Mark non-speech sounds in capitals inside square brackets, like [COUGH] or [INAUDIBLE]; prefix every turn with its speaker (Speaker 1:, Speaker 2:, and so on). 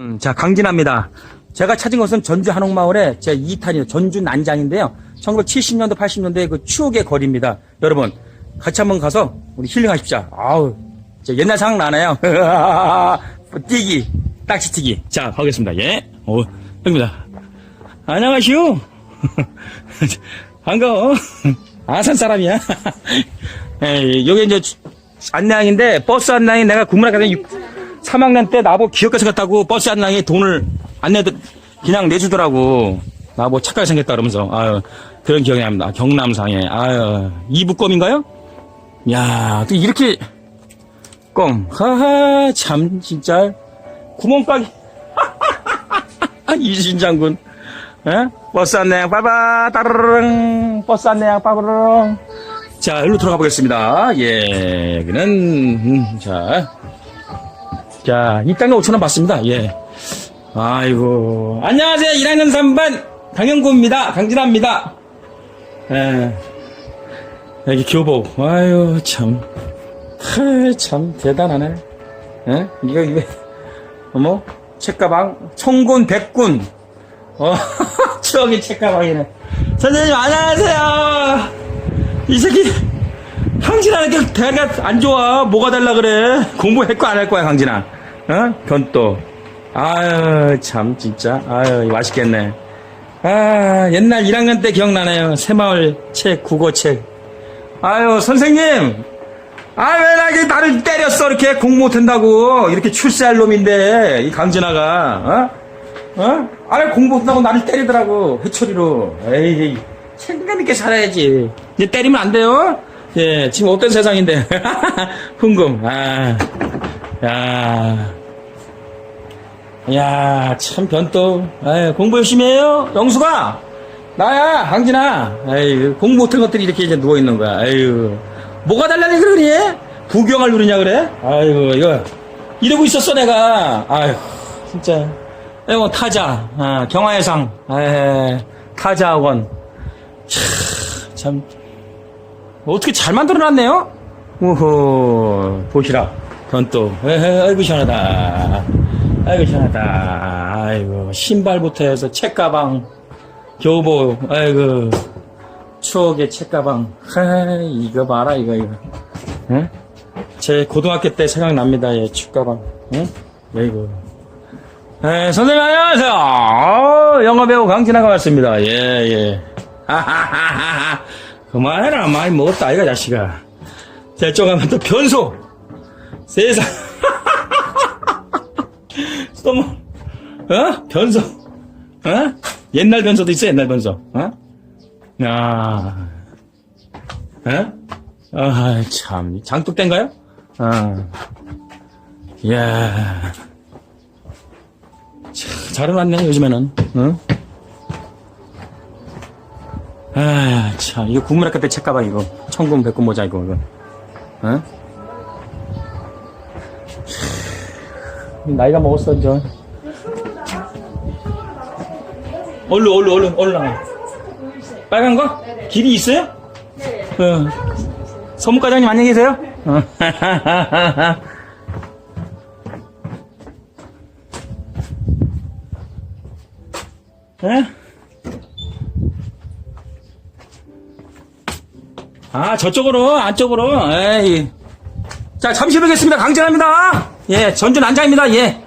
Speaker 1: 음, 자, 강진합니다. 제가 찾은 것은 전주 한옥마을의 제 2탄이에요. 전주 난장인데요. 1970년도, 80년대의 그 추억의 거리입니다. 여러분, 같이 한번 가서 우리 힐링하십시오. 아우, 저 옛날 생각 나네요. [LAUGHS] 뛰기, 딱지뛰기. 자, 가겠습니다. 예. 오, 여기입니다. 안녕하시오. [LAUGHS] 반가워. 아산 사람이야. [LAUGHS] 에 여기 이제 안내양인데 버스 안내양이 내가 국문학교 3학년 때 나보고 기억까지 갔다고 버스 안내양이 돈을 안 내 그냥 내주더라고. 나보고 착하게 생겼다 그러면서 아유 그런 기억이 납니다. 경남상에 아유 이북검인가요? 야, 또 이렇게 껌. 하하 참 진짜 구멍가게 이신 장군. 에? 버스 안내양 빠바 따르릉 버스 안내양 빠바르릉 자 일로 들어가 보겠습니다 예 여기는 음, 자 자, 이 땅에 5천원 받습니다. 예. 아이고. 안녕하세요. 1학년 3반 강영구입니다. 강진아입니다. 예. 여기 교복. 아유, 참. 하, 참, 대단하네. 예? 이거, 이거. 어머? 책가방. 청군 백군. 어, [LAUGHS] 추억의 책가방이네. 선생님, 안녕하세요. 이 새끼. 강진아한테 대가 안 좋아. 뭐가 달라 그래. 공부할 거안할 거야, 강진아. 어? 변또. 아유, 참, 진짜. 아유, 맛있겠네. 아, 옛날 1학년 때 기억나네요. 새마을 책, 국어책. 아유, 선생님. 아, 왜 나게 나를 때렸어, 이렇게 공부 못한다고. 이렇게 출세할 놈인데, 이 강진아가, 어? 어? 아, 왜 공부 못한다고 나를 때리더라고. 회초리로. 에이, 책임감 있게 살아야지. 이제 때리면 안 돼요? 예, 지금 어떤 세상인데. [LAUGHS] 흥금, 아, 야. 야, 참 변또. 아유, 공부 열심히 해요. 영수가. 나야, 강진아. 아유, 공부 못한 것들이 이렇게 이제 누워 있는 거야. 아유. 뭐가 달라니 그러니? 부경을 누르냐 그래? 아이고, 이거. 이러고 있었어, 내가. 아유, 진짜. 이거 타자. 아, 경화의 상. 에 타자학원. 참, 참. 어떻게 잘 만들어놨네요? 우후, 보시라. 변또. 에헤, 아이고, 시원하다. 아이고, 시원하다. 아이고, 신발부터 해서 책가방, 교복, 아이고, 추억의 책가방. 하, 이거 봐라, 이거, 이거. 응? 제 고등학교 때 생각납니다, 예, 책가방. 응? 아이고. 에, 선생님, 안녕하세요. 어, 영화배우 강진아가 왔습니다. 예, 예. 하하하하. 그만해라, 많이 먹었다, 이거, 자식아. 가면 또 변소. 세상. 또 뭐, 어? 변소. 어? 옛날 변소도 있어, 옛날 변소. 어? 야. 어? 아, 참. 장독대인가요? 어. 이야. 참, 잘 해놨네, 요즘에는. 응? 아, 참. 이거 국문학교 때 책가방, 이거. 청군 백군 모자, 이거, 이거. 응? 나이가 먹었어, 이제. 얼른, 얼른, 얼른, 얼른. 빨간 거? 길이 있어요? 네. 어. 서무과장님 안녕히 계세요? 어. 에? [LAUGHS] 아, 저쪽으로, 안쪽으로, 에이. 자, 잠시 후겠습니다. 강진합니다. 예, 전주 난장입니다. 예.